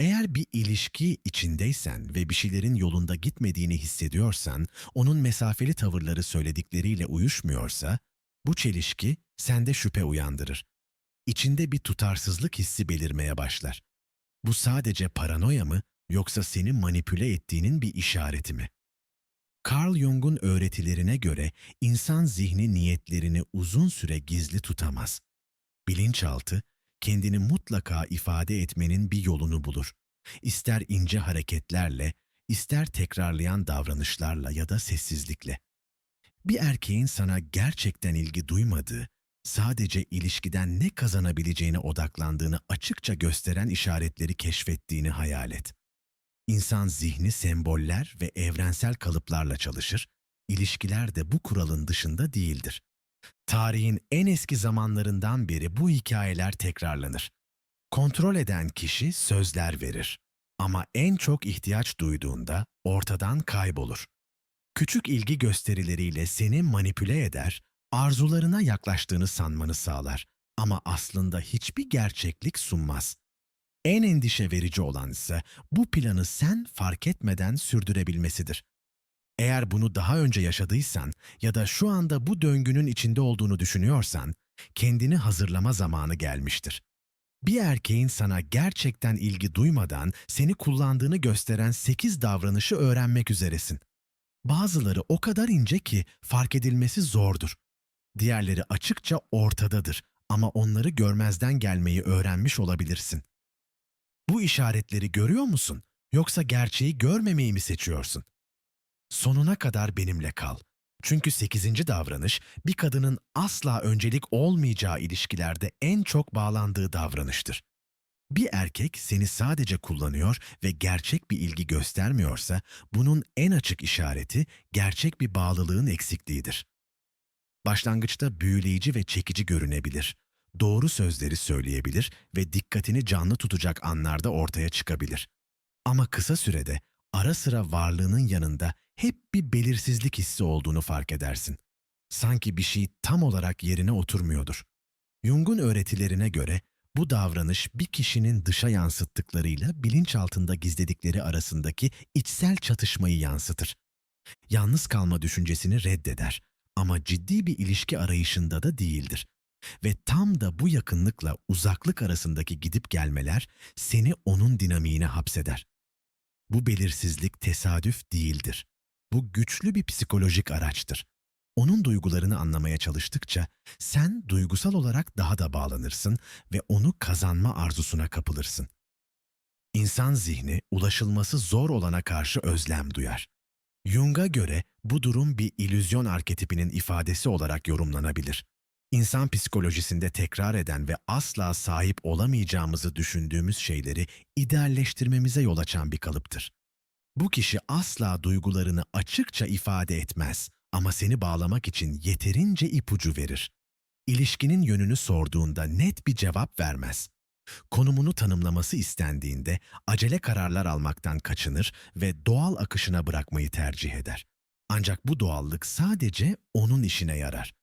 Eğer bir ilişki içindeysen ve bir şeylerin yolunda gitmediğini hissediyorsan, onun mesafeli tavırları söyledikleriyle uyuşmuyorsa, bu çelişki sende şüphe uyandırır. İçinde bir tutarsızlık hissi belirmeye başlar. Bu sadece paranoya mı yoksa seni manipüle ettiğinin bir işareti mi? Carl Jung'un öğretilerine göre insan zihni niyetlerini uzun süre gizli tutamaz. Bilinçaltı, kendini mutlaka ifade etmenin bir yolunu bulur. İster ince hareketlerle, ister tekrarlayan davranışlarla ya da sessizlikle. Bir erkeğin sana gerçekten ilgi duymadığı, sadece ilişkiden ne kazanabileceğine odaklandığını açıkça gösteren işaretleri keşfettiğini hayal et. İnsan zihni semboller ve evrensel kalıplarla çalışır, ilişkiler de bu kuralın dışında değildir. Tarihin en eski zamanlarından beri bu hikayeler tekrarlanır. Kontrol eden kişi sözler verir ama en çok ihtiyaç duyduğunda ortadan kaybolur. Küçük ilgi gösterileriyle seni manipüle eder, arzularına yaklaştığını sanmanı sağlar ama aslında hiçbir gerçeklik sunmaz. En endişe verici olan ise bu planı sen fark etmeden sürdürebilmesidir. Eğer bunu daha önce yaşadıysan ya da şu anda bu döngünün içinde olduğunu düşünüyorsan, kendini hazırlama zamanı gelmiştir. Bir erkeğin sana gerçekten ilgi duymadan seni kullandığını gösteren 8 davranışı öğrenmek üzeresin. Bazıları o kadar ince ki fark edilmesi zordur. Diğerleri açıkça ortadadır ama onları görmezden gelmeyi öğrenmiş olabilirsin. Bu işaretleri görüyor musun yoksa gerçeği görmemeyi mi seçiyorsun? Sonuna kadar benimle kal. Çünkü sekizinci davranış bir kadının asla öncelik olmayacağı ilişkilerde en çok bağlandığı davranıştır. Bir erkek seni sadece kullanıyor ve gerçek bir ilgi göstermiyorsa bunun en açık işareti gerçek bir bağlılığın eksikliğidir. Başlangıçta büyüleyici ve çekici görünebilir. Doğru sözleri söyleyebilir ve dikkatini canlı tutacak anlarda ortaya çıkabilir. Ama kısa sürede ara sıra varlığının yanında hep bir belirsizlik hissi olduğunu fark edersin. Sanki bir şey tam olarak yerine oturmuyordur. Jung'un öğretilerine göre bu davranış bir kişinin dışa yansıttıklarıyla bilinçaltında gizledikleri arasındaki içsel çatışmayı yansıtır. Yalnız kalma düşüncesini reddeder ama ciddi bir ilişki arayışında da değildir. Ve tam da bu yakınlıkla uzaklık arasındaki gidip gelmeler seni onun dinamiğine hapseder. Bu belirsizlik tesadüf değildir. Bu güçlü bir psikolojik araçtır. Onun duygularını anlamaya çalıştıkça sen duygusal olarak daha da bağlanırsın ve onu kazanma arzusuna kapılırsın. İnsan zihni ulaşılması zor olana karşı özlem duyar. Jung'a göre bu durum bir illüzyon arketipinin ifadesi olarak yorumlanabilir. İnsan psikolojisinde tekrar eden ve asla sahip olamayacağımızı düşündüğümüz şeyleri idealleştirmemize yol açan bir kalıptır. Bu kişi asla duygularını açıkça ifade etmez ama seni bağlamak için yeterince ipucu verir. İlişkinin yönünü sorduğunda net bir cevap vermez. Konumunu tanımlaması istendiğinde acele kararlar almaktan kaçınır ve doğal akışına bırakmayı tercih eder. Ancak bu doğallık sadece onun işine yarar.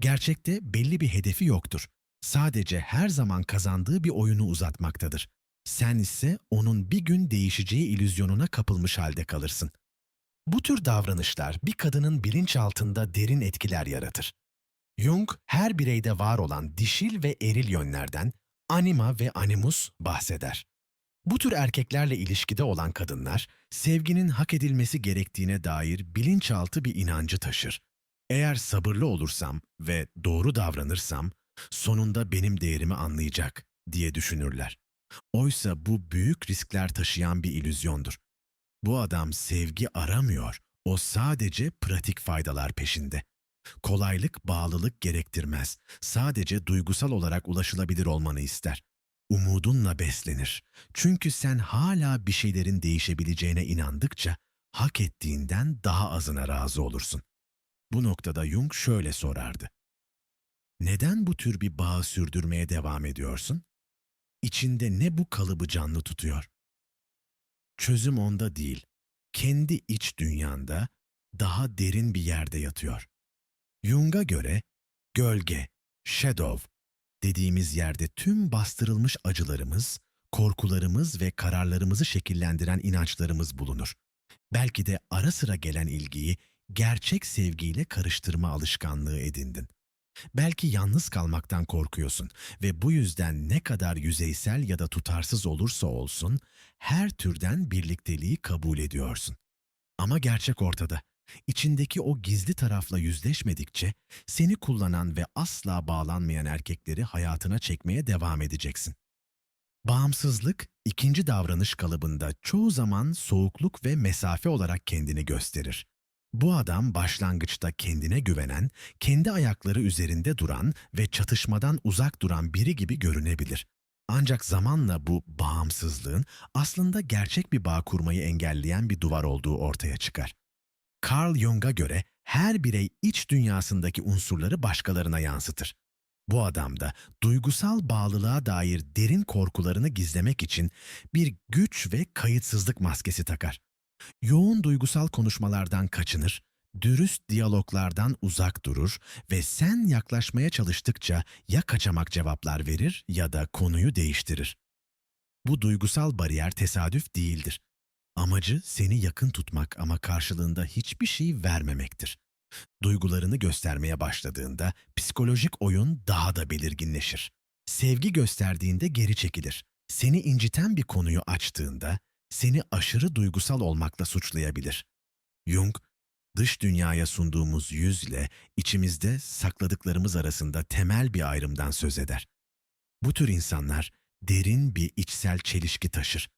Gerçekte belli bir hedefi yoktur. Sadece her zaman kazandığı bir oyunu uzatmaktadır. Sen ise onun bir gün değişeceği illüzyonuna kapılmış halde kalırsın. Bu tür davranışlar bir kadının bilinçaltında derin etkiler yaratır. Jung, her bireyde var olan dişil ve eril yönlerden, anima ve animus bahseder. Bu tür erkeklerle ilişkide olan kadınlar, sevginin hak edilmesi gerektiğine dair bilinçaltı bir inancı taşır. Eğer sabırlı olursam ve doğru davranırsam, sonunda benim değerimi anlayacak diye düşünürler. Oysa bu büyük riskler taşıyan bir illüzyondur. Bu adam sevgi aramıyor, o sadece pratik faydalar peşinde. Kolaylık bağlılık gerektirmez, sadece duygusal olarak ulaşılabilir olmanı ister. Umudunla beslenir. Çünkü sen hala bir şeylerin değişebileceğine inandıkça hak ettiğinden daha azına razı olursun. Bu noktada Jung şöyle sorardı. Neden bu tür bir bağı sürdürmeye devam ediyorsun? İçinde ne bu kalıbı canlı tutuyor? Çözüm onda değil, kendi iç dünyanda daha derin bir yerde yatıyor. Jung'a göre gölge, shadow dediğimiz yerde tüm bastırılmış acılarımız, korkularımız ve kararlarımızı şekillendiren inançlarımız bulunur. Belki de ara sıra gelen ilgiyi gerçek sevgiyle karıştırma alışkanlığı edindin. Belki yalnız kalmaktan korkuyorsun ve bu yüzden ne kadar yüzeysel ya da tutarsız olursa olsun her türden birlikteliği kabul ediyorsun. Ama gerçek ortada. İçindeki o gizli tarafla yüzleşmedikçe seni kullanan ve asla bağlanmayan erkekleri hayatına çekmeye devam edeceksin. Bağımsızlık, ikinci davranış kalıbında çoğu zaman soğukluk ve mesafe olarak kendini gösterir. Bu adam başlangıçta kendine güvenen, kendi ayakları üzerinde duran ve çatışmadan uzak duran biri gibi görünebilir. Ancak zamanla bu bağımsızlığın aslında gerçek bir bağ kurmayı engelleyen bir duvar olduğu ortaya çıkar. Carl Jung'a göre her birey iç dünyasındaki unsurları başkalarına yansıtır. Bu adam da duygusal bağlılığa dair derin korkularını gizlemek için bir güç ve kayıtsızlık maskesi takar. Yoğun duygusal konuşmalardan kaçınır, dürüst diyaloglardan uzak durur ve sen yaklaşmaya çalıştıkça ya kaçamak cevaplar verir ya da konuyu değiştirir. Bu duygusal bariyer tesadüf değildir. Amacı seni yakın tutmak ama karşılığında hiçbir şey vermemektir. Duygularını göstermeye başladığında psikolojik oyun daha da belirginleşir. Sevgi gösterdiğinde geri çekilir. Seni inciten bir konuyu açtığında seni aşırı duygusal olmakla suçlayabilir. Jung, dış dünyaya sunduğumuz yüzle içimizde sakladıklarımız arasında temel bir ayrımdan söz eder. Bu tür insanlar derin bir içsel çelişki taşır.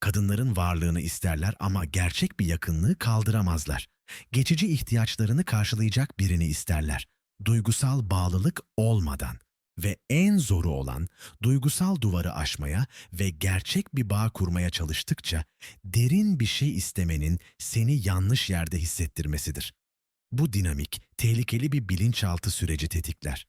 Kadınların varlığını isterler ama gerçek bir yakınlığı kaldıramazlar. Geçici ihtiyaçlarını karşılayacak birini isterler. Duygusal bağlılık olmadan ve en zoru olan duygusal duvarı aşmaya ve gerçek bir bağ kurmaya çalıştıkça derin bir şey istemenin seni yanlış yerde hissettirmesidir. Bu dinamik tehlikeli bir bilinçaltı süreci tetikler.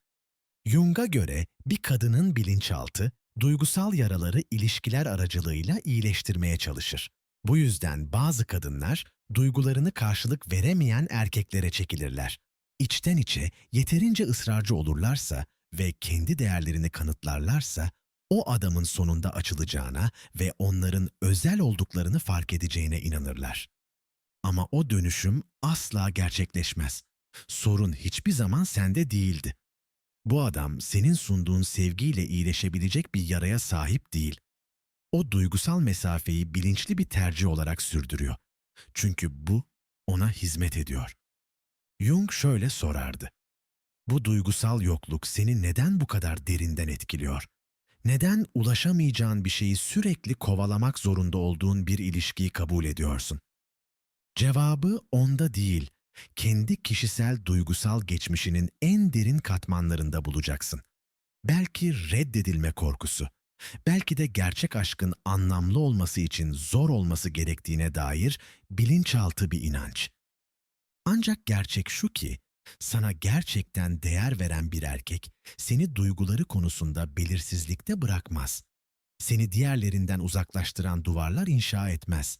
Jung'a göre bir kadının bilinçaltı duygusal yaraları ilişkiler aracılığıyla iyileştirmeye çalışır. Bu yüzden bazı kadınlar duygularını karşılık veremeyen erkeklere çekilirler. İçten içe yeterince ısrarcı olurlarsa ve kendi değerlerini kanıtlarlarsa o adamın sonunda açılacağına ve onların özel olduklarını fark edeceğine inanırlar. Ama o dönüşüm asla gerçekleşmez. Sorun hiçbir zaman sende değildi. Bu adam senin sunduğun sevgiyle iyileşebilecek bir yaraya sahip değil. O duygusal mesafeyi bilinçli bir tercih olarak sürdürüyor. Çünkü bu ona hizmet ediyor. Jung şöyle sorardı. Bu duygusal yokluk seni neden bu kadar derinden etkiliyor? Neden ulaşamayacağın bir şeyi sürekli kovalamak zorunda olduğun bir ilişkiyi kabul ediyorsun? Cevabı onda değil, kendi kişisel duygusal geçmişinin en derin katmanlarında bulacaksın. Belki reddedilme korkusu, belki de gerçek aşkın anlamlı olması için zor olması gerektiğine dair bilinçaltı bir inanç. Ancak gerçek şu ki, sana gerçekten değer veren bir erkek seni duyguları konusunda belirsizlikte bırakmaz. Seni diğerlerinden uzaklaştıran duvarlar inşa etmez.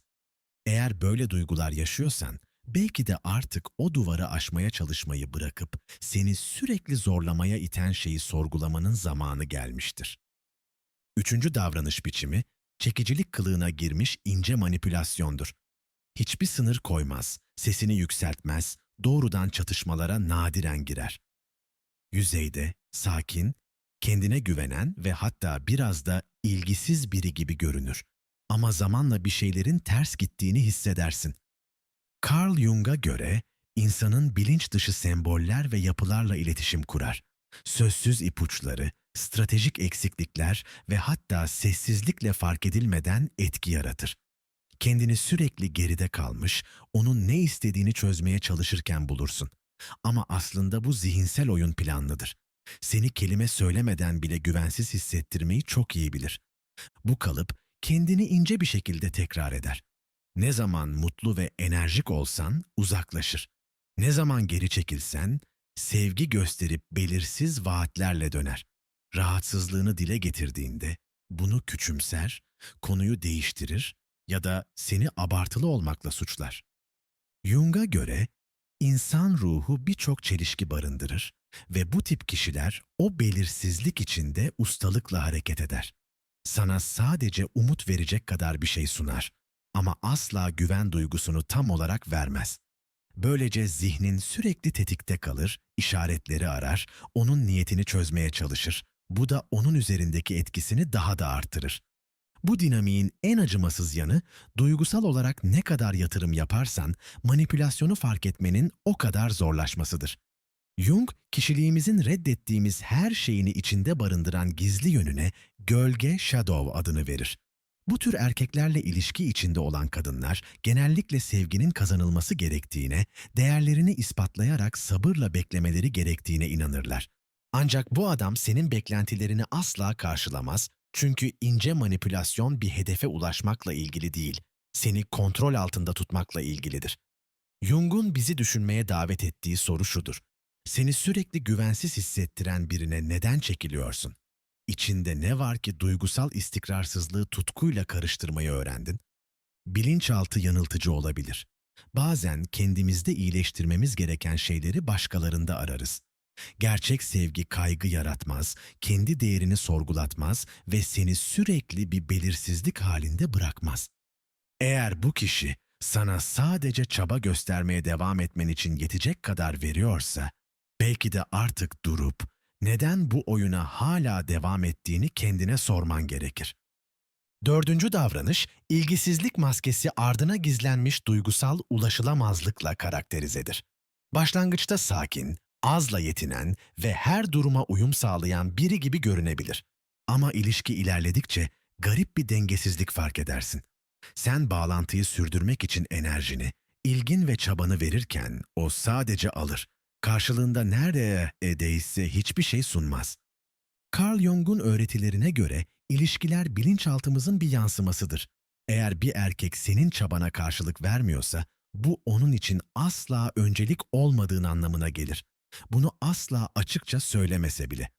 Eğer böyle duygular yaşıyorsan, belki de artık o duvarı aşmaya çalışmayı bırakıp seni sürekli zorlamaya iten şeyi sorgulamanın zamanı gelmiştir. Üçüncü davranış biçimi, çekicilik kılığına girmiş ince manipülasyondur. Hiçbir sınır koymaz, sesini yükseltmez, doğrudan çatışmalara nadiren girer. Yüzeyde, sakin, kendine güvenen ve hatta biraz da ilgisiz biri gibi görünür. Ama zamanla bir şeylerin ters gittiğini hissedersin. Carl Jung'a göre insanın bilinç dışı semboller ve yapılarla iletişim kurar. Sözsüz ipuçları, stratejik eksiklikler ve hatta sessizlikle fark edilmeden etki yaratır. Kendini sürekli geride kalmış, onun ne istediğini çözmeye çalışırken bulursun. Ama aslında bu zihinsel oyun planlıdır. Seni kelime söylemeden bile güvensiz hissettirmeyi çok iyi bilir. Bu kalıp kendini ince bir şekilde tekrar eder. Ne zaman mutlu ve enerjik olsan uzaklaşır. Ne zaman geri çekilsen sevgi gösterip belirsiz vaatlerle döner. Rahatsızlığını dile getirdiğinde bunu küçümser, konuyu değiştirir ya da seni abartılı olmakla suçlar. Jung'a göre insan ruhu birçok çelişki barındırır ve bu tip kişiler o belirsizlik içinde ustalıkla hareket eder. Sana sadece umut verecek kadar bir şey sunar ama asla güven duygusunu tam olarak vermez. Böylece zihnin sürekli tetikte kalır, işaretleri arar, onun niyetini çözmeye çalışır. Bu da onun üzerindeki etkisini daha da artırır. Bu dinamiğin en acımasız yanı, duygusal olarak ne kadar yatırım yaparsan manipülasyonu fark etmenin o kadar zorlaşmasıdır. Jung, kişiliğimizin reddettiğimiz her şeyini içinde barındıran gizli yönüne gölge shadow adını verir. Bu tür erkeklerle ilişki içinde olan kadınlar genellikle sevginin kazanılması gerektiğine, değerlerini ispatlayarak sabırla beklemeleri gerektiğine inanırlar. Ancak bu adam senin beklentilerini asla karşılamaz çünkü ince manipülasyon bir hedefe ulaşmakla ilgili değil, seni kontrol altında tutmakla ilgilidir. Jung'un bizi düşünmeye davet ettiği soru şudur. Seni sürekli güvensiz hissettiren birine neden çekiliyorsun? İçinde ne var ki duygusal istikrarsızlığı tutkuyla karıştırmayı öğrendin? Bilinçaltı yanıltıcı olabilir. Bazen kendimizde iyileştirmemiz gereken şeyleri başkalarında ararız. Gerçek sevgi kaygı yaratmaz, kendi değerini sorgulatmaz ve seni sürekli bir belirsizlik halinde bırakmaz. Eğer bu kişi sana sadece çaba göstermeye devam etmen için yetecek kadar veriyorsa, belki de artık durup neden bu oyuna hala devam ettiğini kendine sorman gerekir. Dördüncü davranış, ilgisizlik maskesi ardına gizlenmiş duygusal ulaşılamazlıkla karakterizedir. Başlangıçta sakin, azla yetinen ve her duruma uyum sağlayan biri gibi görünebilir. Ama ilişki ilerledikçe garip bir dengesizlik fark edersin. Sen bağlantıyı sürdürmek için enerjini, ilgin ve çabanı verirken o sadece alır. Karşılığında nereye değişse hiçbir şey sunmaz. Carl Jung'un öğretilerine göre ilişkiler bilinçaltımızın bir yansımasıdır. Eğer bir erkek senin çabana karşılık vermiyorsa, bu onun için asla öncelik olmadığın anlamına gelir. Bunu asla açıkça söylemese bile.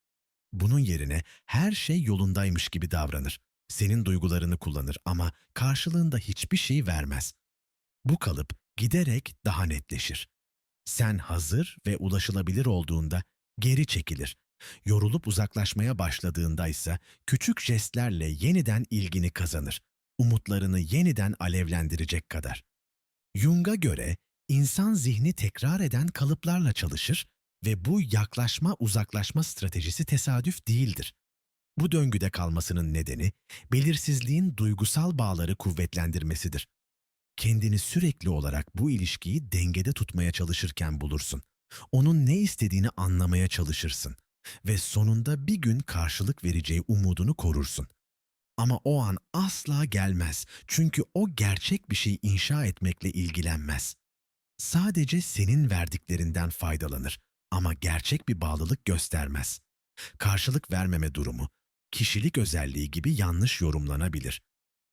Bunun yerine her şey yolundaymış gibi davranır. Senin duygularını kullanır ama karşılığında hiçbir şey vermez. Bu kalıp giderek daha netleşir. Sen hazır ve ulaşılabilir olduğunda geri çekilir. Yorulup uzaklaşmaya başladığında ise küçük jestlerle yeniden ilgini kazanır. Umutlarını yeniden alevlendirecek kadar. Jung'a göre insan zihni tekrar eden kalıplarla çalışır ve bu yaklaşma uzaklaşma stratejisi tesadüf değildir. Bu döngüde kalmasının nedeni belirsizliğin duygusal bağları kuvvetlendirmesidir. Kendini sürekli olarak bu ilişkiyi dengede tutmaya çalışırken bulursun. Onun ne istediğini anlamaya çalışırsın ve sonunda bir gün karşılık vereceği umudunu korursun. Ama o an asla gelmez çünkü o gerçek bir şey inşa etmekle ilgilenmez. Sadece senin verdiklerinden faydalanır ama gerçek bir bağlılık göstermez. Karşılık vermeme durumu, kişilik özelliği gibi yanlış yorumlanabilir.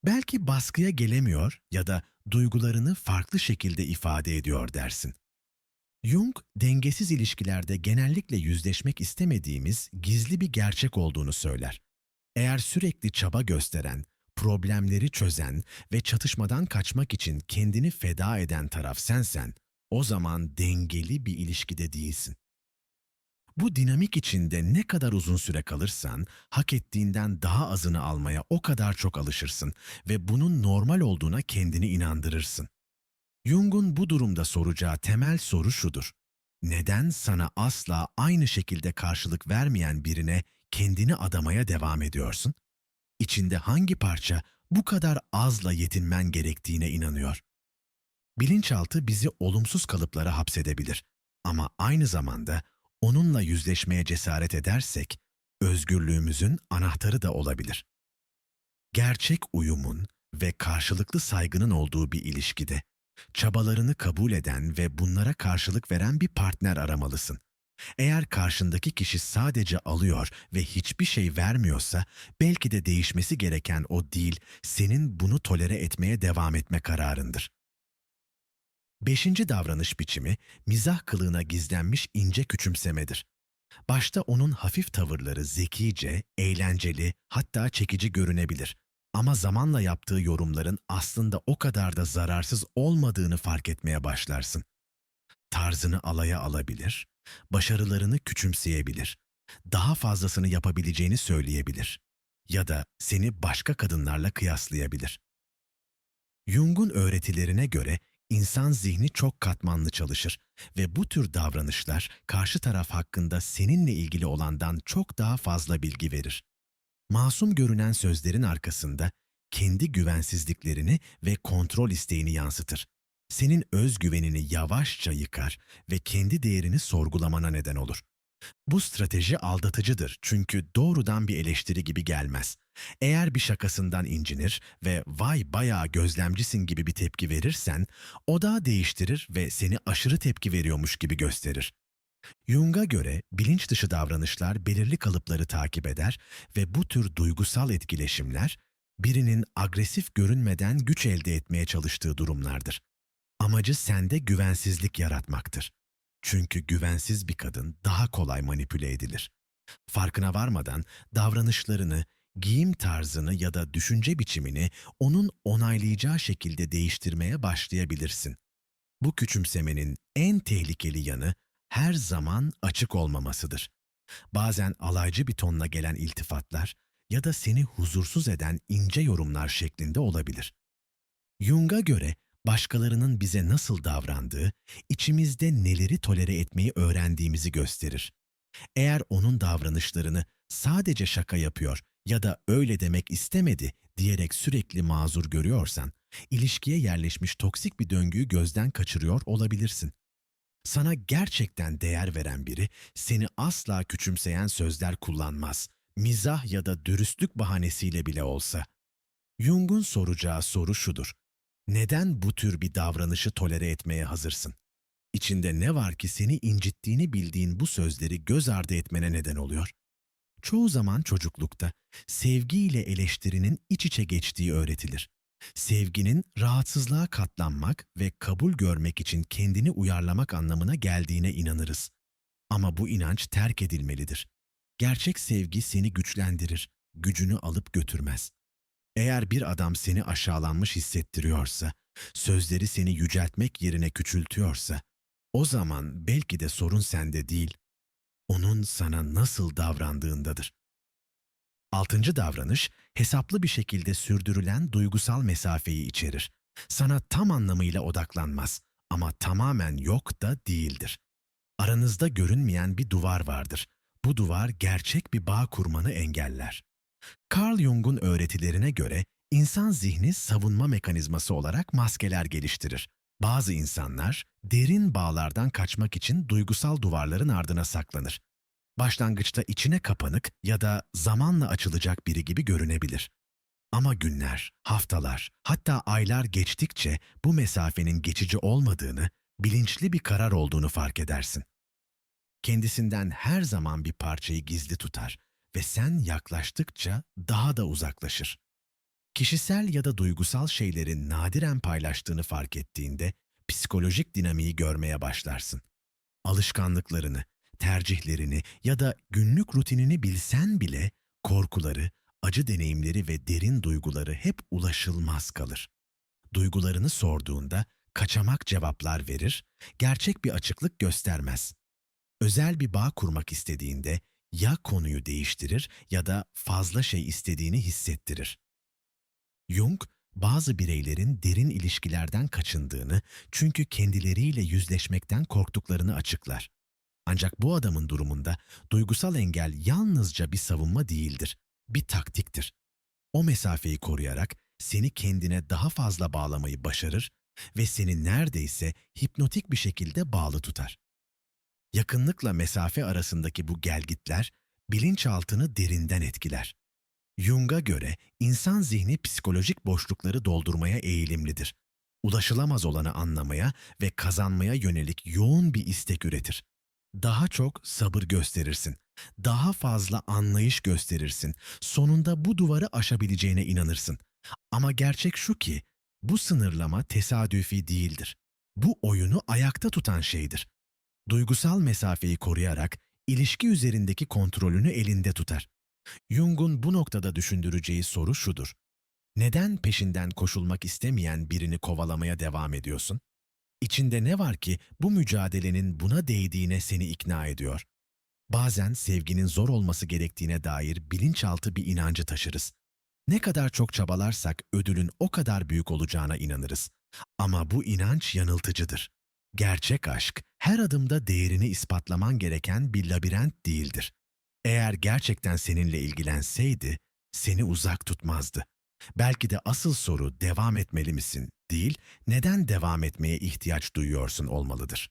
Belki baskıya gelemiyor ya da duygularını farklı şekilde ifade ediyor dersin. Jung, dengesiz ilişkilerde genellikle yüzleşmek istemediğimiz gizli bir gerçek olduğunu söyler. Eğer sürekli çaba gösteren, problemleri çözen ve çatışmadan kaçmak için kendini feda eden taraf sensen, o zaman dengeli bir ilişkide değilsin. Bu dinamik içinde ne kadar uzun süre kalırsan, hak ettiğinden daha azını almaya o kadar çok alışırsın ve bunun normal olduğuna kendini inandırırsın. Jung'un bu durumda soracağı temel soru şudur. Neden sana asla aynı şekilde karşılık vermeyen birine kendini adamaya devam ediyorsun? İçinde hangi parça bu kadar azla yetinmen gerektiğine inanıyor? Bilinçaltı bizi olumsuz kalıplara hapsedebilir ama aynı zamanda onunla yüzleşmeye cesaret edersek, özgürlüğümüzün anahtarı da olabilir. Gerçek uyumun ve karşılıklı saygının olduğu bir ilişkide, çabalarını kabul eden ve bunlara karşılık veren bir partner aramalısın. Eğer karşındaki kişi sadece alıyor ve hiçbir şey vermiyorsa, belki de değişmesi gereken o değil, senin bunu tolere etmeye devam etme kararındır. Beşinci davranış biçimi, mizah kılığına gizlenmiş ince küçümsemedir. Başta onun hafif tavırları zekice, eğlenceli, hatta çekici görünebilir. Ama zamanla yaptığı yorumların aslında o kadar da zararsız olmadığını fark etmeye başlarsın. Tarzını alaya alabilir, başarılarını küçümseyebilir, daha fazlasını yapabileceğini söyleyebilir. ya da seni başka kadınlarla kıyaslayabilir. Jung'un öğretilerine göre insan zihni çok katmanlı çalışır ve bu tür davranışlar karşı taraf hakkında seninle ilgili olandan çok daha fazla bilgi verir. Masum görünen sözlerin arkasında kendi güvensizliklerini ve kontrol isteğini yansıtır. Senin özgüvenini yavaşça yıkar ve kendi değerini sorgulamana neden olur. Bu strateji aldatıcıdır çünkü doğrudan bir eleştiri gibi gelmez. Eğer bir şakasından incinir ve vay bayağı gözlemcisin gibi bir tepki verirsen, odağı değiştirir ve seni aşırı tepki veriyormuş gibi gösterir. Jung'a göre bilinç dışı davranışlar belirli kalıpları takip eder ve bu tür duygusal etkileşimler birinin agresif görünmeden güç elde etmeye çalıştığı durumlardır. Amacı sende güvensizlik yaratmaktır. Çünkü güvensiz bir kadın daha kolay manipüle edilir. Farkına varmadan davranışlarını, giyim tarzını ya da düşünce biçimini onun onaylayacağı şekilde değiştirmeye başlayabilirsin. Bu küçümsemenin en tehlikeli yanı her zaman açık olmamasıdır. Bazen alaycı bir tonla gelen iltifatlar ya da seni huzursuz eden ince yorumlar şeklinde olabilir. Jung'a göre başkalarının bize nasıl davrandığı, içimizde neleri tolere etmeyi öğrendiğimizi gösterir. Eğer onun davranışlarını sadece şaka yapıyor ya da öyle demek istemedi diyerek sürekli mazur görüyorsan, ilişkiye yerleşmiş toksik bir döngüyü gözden kaçırıyor olabilirsin. Sana gerçekten değer veren biri seni asla küçümseyen sözler kullanmaz. Mizah ya da dürüstlük bahanesiyle bile olsa. Jung'un soracağı soru şudur. Neden bu tür bir davranışı tolere etmeye hazırsın? İçinde ne var ki seni incittiğini bildiğin bu sözleri göz ardı etmene neden oluyor? Çoğu zaman çocuklukta sevgiyle eleştirinin iç içe geçtiği öğretilir. Sevginin rahatsızlığa katlanmak ve kabul görmek için kendini uyarlamak anlamına geldiğine inanırız. Ama bu inanç terk edilmelidir. Gerçek sevgi seni güçlendirir, gücünü alıp götürmez. Eğer bir adam seni aşağılanmış hissettiriyorsa, sözleri seni yüceltmek yerine küçültüyorsa, o zaman belki de sorun sende değil, onun sana nasıl davrandığındadır. Altıncı davranış, hesaplı bir şekilde sürdürülen duygusal mesafeyi içerir. Sana tam anlamıyla odaklanmaz ama tamamen yok da değildir. Aranızda görünmeyen bir duvar vardır. Bu duvar gerçek bir bağ kurmanı engeller. Carl Jung'un öğretilerine göre insan zihni savunma mekanizması olarak maskeler geliştirir. Bazı insanlar derin bağlardan kaçmak için duygusal duvarların ardına saklanır. Başlangıçta içine kapanık ya da zamanla açılacak biri gibi görünebilir. Ama günler, haftalar, hatta aylar geçtikçe bu mesafenin geçici olmadığını, bilinçli bir karar olduğunu fark edersin. Kendisinden her zaman bir parçayı gizli tutar ve sen yaklaştıkça daha da uzaklaşır. Kişisel ya da duygusal şeyleri nadiren paylaştığını fark ettiğinde psikolojik dinamiği görmeye başlarsın. Alışkanlıklarını, tercihlerini ya da günlük rutinini bilsen bile korkuları, acı deneyimleri ve derin duyguları hep ulaşılmaz kalır. Duygularını sorduğunda kaçamak cevaplar verir, gerçek bir açıklık göstermez. Özel bir bağ kurmak istediğinde ya konuyu değiştirir ya da fazla şey istediğini hissettirir. Jung, bazı bireylerin derin ilişkilerden kaçındığını çünkü kendileriyle yüzleşmekten korktuklarını açıklar. Ancak bu adamın durumunda duygusal engel yalnızca bir savunma değildir, bir taktiktir. O mesafeyi koruyarak seni kendine daha fazla bağlamayı başarır ve seni neredeyse hipnotik bir şekilde bağlı tutar. Yakınlıkla mesafe arasındaki bu gelgitler bilinçaltını derinden etkiler. Jung'a göre insan zihni psikolojik boşlukları doldurmaya eğilimlidir. Ulaşılamaz olanı anlamaya ve kazanmaya yönelik yoğun bir istek üretir. Daha çok sabır gösterirsin. Daha fazla anlayış gösterirsin. Sonunda bu duvarı aşabileceğine inanırsın. Ama gerçek şu ki bu sınırlama tesadüfi değildir. Bu oyunu ayakta tutan şeydir. Duygusal mesafeyi koruyarak ilişki üzerindeki kontrolünü elinde tutar. Jung'un bu noktada düşündüreceği soru şudur. Neden peşinden koşulmak istemeyen birini kovalamaya devam ediyorsun? İçinde ne var ki bu mücadelenin buna değdiğine seni ikna ediyor? Bazen sevginin zor olması gerektiğine dair bilinçaltı bir inancı taşırız. Ne kadar çok çabalarsak ödülün o kadar büyük olacağına inanırız. Ama bu inanç yanıltıcıdır. Gerçek aşk her adımda değerini ispatlaman gereken bir labirent değildir. Eğer gerçekten seninle ilgilenseydi, seni uzak tutmazdı. Belki de asıl soru devam etmeli misin değil, neden devam etmeye ihtiyaç duyuyorsun olmalıdır.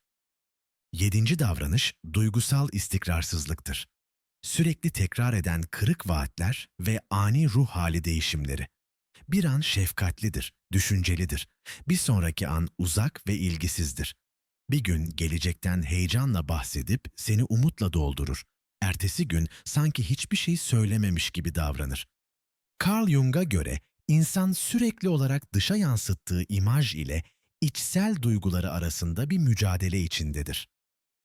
Yedinci davranış duygusal istikrarsızlıktır. Sürekli tekrar eden kırık vaatler ve ani ruh hali değişimleri. Bir an şefkatlidir, düşüncelidir. Bir sonraki an uzak ve ilgisizdir. Bir gün gelecekten heyecanla bahsedip seni umutla doldurur. Ertesi gün sanki hiçbir şey söylememiş gibi davranır. Carl Jung'a göre insan sürekli olarak dışa yansıttığı imaj ile içsel duyguları arasında bir mücadele içindedir.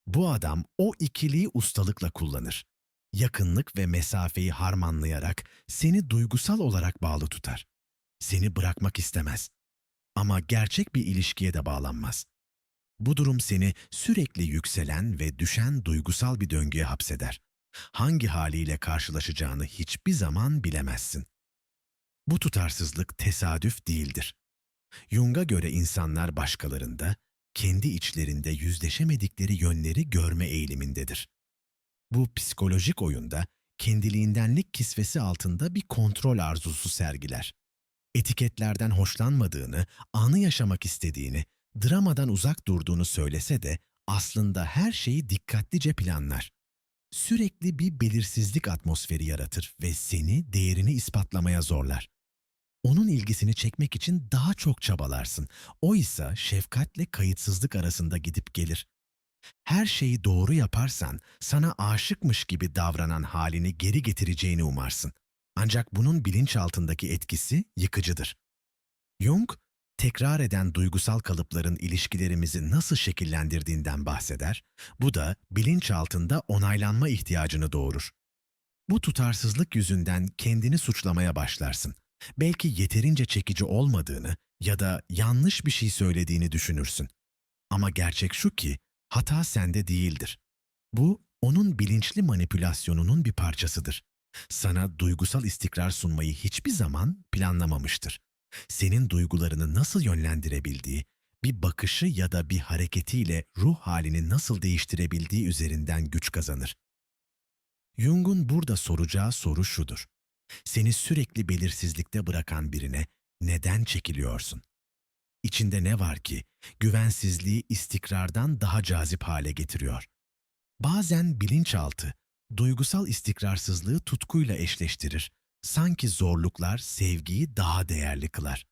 Bu adam o ikiliyi ustalıkla kullanır. Yakınlık ve mesafeyi harmanlayarak seni duygusal olarak bağlı tutar. Seni bırakmak istemez. Ama gerçek bir ilişkiye de bağlanmaz. Bu durum seni sürekli yükselen ve düşen duygusal bir döngüye hapseder. Hangi haliyle karşılaşacağını hiçbir zaman bilemezsin. Bu tutarsızlık tesadüf değildir. Jung'a göre insanlar başkalarında, kendi içlerinde yüzleşemedikleri yönleri görme eğilimindedir. Bu psikolojik oyunda kendiliğindenlik kisvesi altında bir kontrol arzusu sergiler. Etiketlerden hoşlanmadığını, anı yaşamak istediğini, dramadan uzak durduğunu söylese de aslında her şeyi dikkatlice planlar. Sürekli bir belirsizlik atmosferi yaratır ve seni değerini ispatlamaya zorlar. Onun ilgisini çekmek için daha çok çabalarsın. O ise şefkatle kayıtsızlık arasında gidip gelir. Her şeyi doğru yaparsan sana aşıkmış gibi davranan halini geri getireceğini umarsın. Ancak bunun bilinçaltındaki etkisi yıkıcıdır. Jung, tekrar eden duygusal kalıpların ilişkilerimizi nasıl şekillendirdiğinden bahseder. Bu da bilinçaltında onaylanma ihtiyacını doğurur. Bu tutarsızlık yüzünden kendini suçlamaya başlarsın. Belki yeterince çekici olmadığını ya da yanlış bir şey söylediğini düşünürsün. Ama gerçek şu ki hata sende değildir. Bu onun bilinçli manipülasyonunun bir parçasıdır. Sana duygusal istikrar sunmayı hiçbir zaman planlamamıştır. Senin duygularını nasıl yönlendirebildiği, bir bakışı ya da bir hareketiyle ruh halini nasıl değiştirebildiği üzerinden güç kazanır. Jung'un burada soracağı soru şudur. Seni sürekli belirsizlikte bırakan birine neden çekiliyorsun? İçinde ne var ki güvensizliği istikrardan daha cazip hale getiriyor? Bazen bilinçaltı duygusal istikrarsızlığı tutkuyla eşleştirir. Sanki zorluklar sevgiyi daha değerli kılar.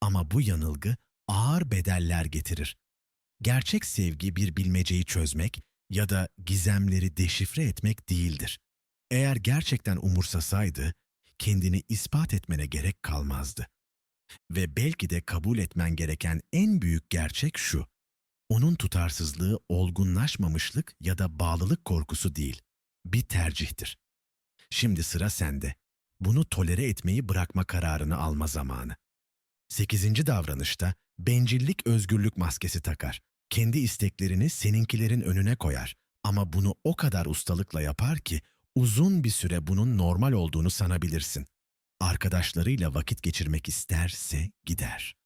Ama bu yanılgı ağır bedeller getirir. Gerçek sevgi bir bilmeceyi çözmek ya da gizemleri deşifre etmek değildir. Eğer gerçekten umursasaydı, kendini ispat etmene gerek kalmazdı. Ve belki de kabul etmen gereken en büyük gerçek şu. Onun tutarsızlığı olgunlaşmamışlık ya da bağlılık korkusu değil, bir tercihtir. Şimdi sıra sende. Bunu tolere etmeyi bırakma kararını alma zamanı. Sekizinci davranışta bencillik özgürlük maskesi takar. Kendi isteklerini seninkilerin önüne koyar ama bunu o kadar ustalıkla yapar ki uzun bir süre bunun normal olduğunu sanabilirsin. Arkadaşlarıyla vakit geçirmek isterse gider.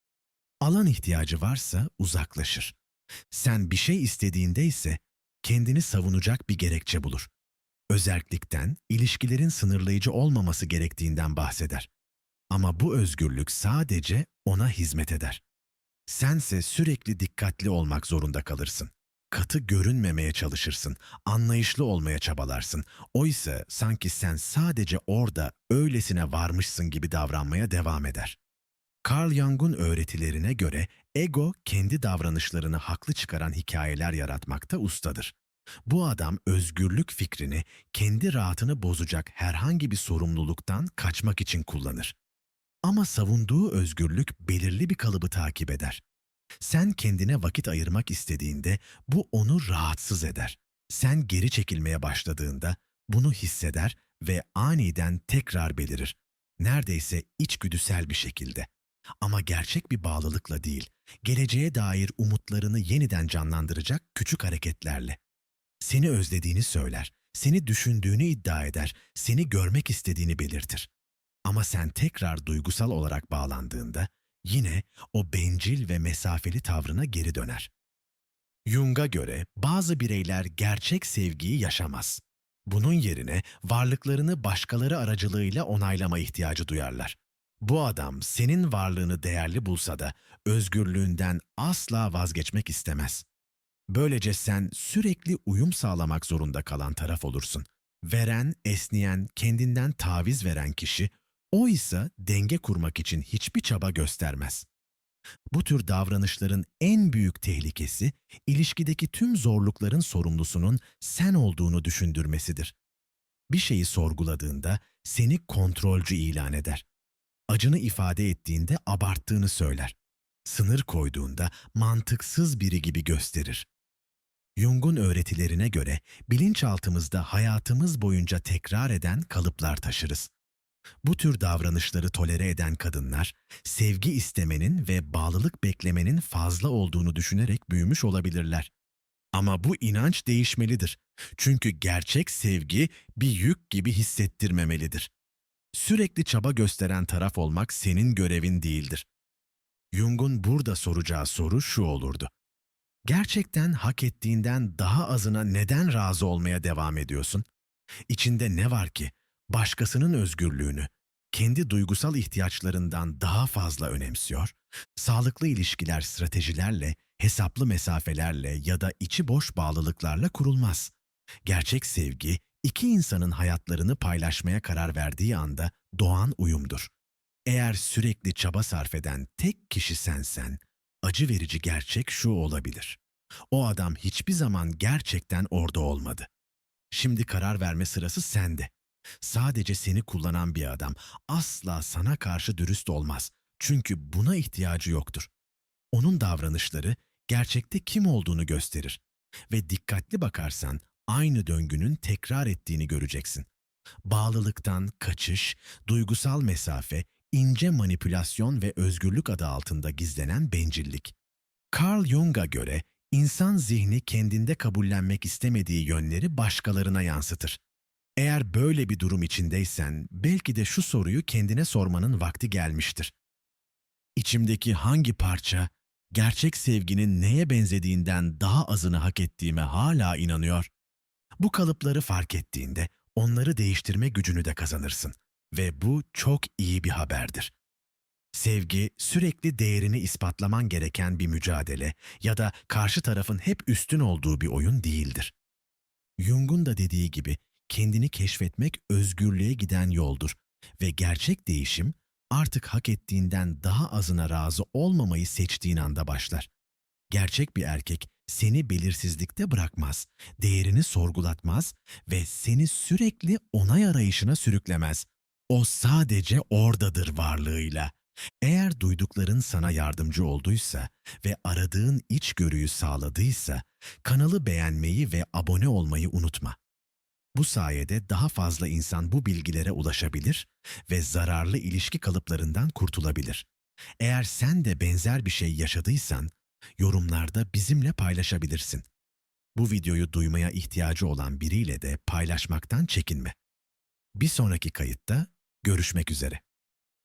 Alan ihtiyacı varsa uzaklaşır. Sen bir şey istediğinde ise kendini savunacak bir gerekçe bulur. Özerklikten, ilişkilerin sınırlayıcı olmaması gerektiğinden bahseder. Ama bu özgürlük sadece ona hizmet eder. Sense sürekli dikkatli olmak zorunda kalırsın. Katı görünmemeye çalışırsın, anlayışlı olmaya çabalarsın. Oysa sanki sen sadece orada öylesine varmışsın gibi davranmaya devam eder. Carl Jung'un öğretilerine göre ego kendi davranışlarını haklı çıkaran hikayeler yaratmakta ustadır. Bu adam özgürlük fikrini kendi rahatını bozacak herhangi bir sorumluluktan kaçmak için kullanır. Ama savunduğu özgürlük belirli bir kalıbı takip eder. Sen kendine vakit ayırmak istediğinde bu onu rahatsız eder. Sen geri çekilmeye başladığında bunu hisseder ve aniden tekrar belirir. Neredeyse içgüdüsel bir şekilde. Ama gerçek bir bağlılıkla değil, geleceğe dair umutlarını yeniden canlandıracak küçük hareketlerle. Seni özlediğini söyler, seni düşündüğünü iddia eder, seni görmek istediğini belirtir. Ama sen tekrar duygusal olarak bağlandığında yine o bencil ve mesafeli tavrına geri döner. Jung'a göre bazı bireyler gerçek sevgiyi yaşamaz. Bunun yerine varlıklarını başkaları aracılığıyla onaylama ihtiyacı duyarlar. Bu adam senin varlığını değerli bulsa da özgürlüğünden asla vazgeçmek istemez. Böylece sen sürekli uyum sağlamak zorunda kalan taraf olursun. Veren, esneyen, kendinden taviz veren kişi, o ise denge kurmak için hiçbir çaba göstermez. Bu tür davranışların en büyük tehlikesi, ilişkideki tüm zorlukların sorumlusunun sen olduğunu düşündürmesidir. Bir şeyi sorguladığında seni kontrolcü ilan eder. Acını ifade ettiğinde abarttığını söyler. Sınır koyduğunda mantıksız biri gibi gösterir. Jung'un öğretilerine göre bilinçaltımızda hayatımız boyunca tekrar eden kalıplar taşırız. Bu tür davranışları tolere eden kadınlar, sevgi istemenin ve bağlılık beklemenin fazla olduğunu düşünerek büyümüş olabilirler. Ama bu inanç değişmelidir. Çünkü gerçek sevgi bir yük gibi hissettirmemelidir. Sürekli çaba gösteren taraf olmak senin görevin değildir. Jung'un burada soracağı soru şu olurdu. Gerçekten hak ettiğinden daha azına neden razı olmaya devam ediyorsun? İçinde ne var ki başkasının özgürlüğünü, kendi duygusal ihtiyaçlarından daha fazla önemsiyor, sağlıklı ilişkiler stratejilerle, hesaplı mesafelerle ya da içi boş bağlılıklarla kurulmaz. Gerçek sevgi, iki insanın hayatlarını paylaşmaya karar verdiği anda doğan uyumdur. Eğer sürekli çaba sarf eden tek kişi sensen, acı verici gerçek şu olabilir. O adam hiçbir zaman gerçekten orada olmadı. Şimdi karar verme sırası sende. Sadece seni kullanan bir adam asla sana karşı dürüst olmaz. Çünkü buna ihtiyacı yoktur. Onun davranışları gerçekte kim olduğunu gösterir ve dikkatli bakarsan aynı döngünün tekrar ettiğini göreceksin. Bağlılıktan kaçış, duygusal mesafe, ince manipülasyon ve özgürlük adı altında gizlenen bencillik. Carl Jung'a göre insan zihni kendinde kabullenmek istemediği yönleri başkalarına yansıtır. Eğer böyle bir durum içindeysen belki de şu soruyu kendine sormanın vakti gelmiştir. İçimdeki hangi parça gerçek sevginin neye benzediğinden daha azını hak ettiğime hala inanıyor? Bu kalıpları fark ettiğinde onları değiştirme gücünü de kazanırsın ve bu çok iyi bir haberdir. Sevgi sürekli değerini ispatlaman gereken bir mücadele ya da karşı tarafın hep üstün olduğu bir oyun değildir. Jung'un da dediği gibi kendini keşfetmek özgürlüğe giden yoldur ve gerçek değişim artık hak ettiğinden daha azına razı olmamayı seçtiğin anda başlar. Gerçek bir erkek seni belirsizlikte bırakmaz, değerini sorgulatmaz ve seni sürekli onay arayışına sürüklemez. O sadece oradadır varlığıyla. Eğer duydukların sana yardımcı olduysa ve aradığın içgörüyü sağladıysa, kanalı beğenmeyi ve abone olmayı unutma. Bu sayede daha fazla insan bu bilgilere ulaşabilir ve zararlı ilişki kalıplarından kurtulabilir. Eğer sen de benzer bir şey yaşadıysan, yorumlarda bizimle paylaşabilirsin. Bu videoyu duymaya ihtiyacı olan biriyle de paylaşmaktan çekinme. Bir sonraki kayıtta görüşmek üzere.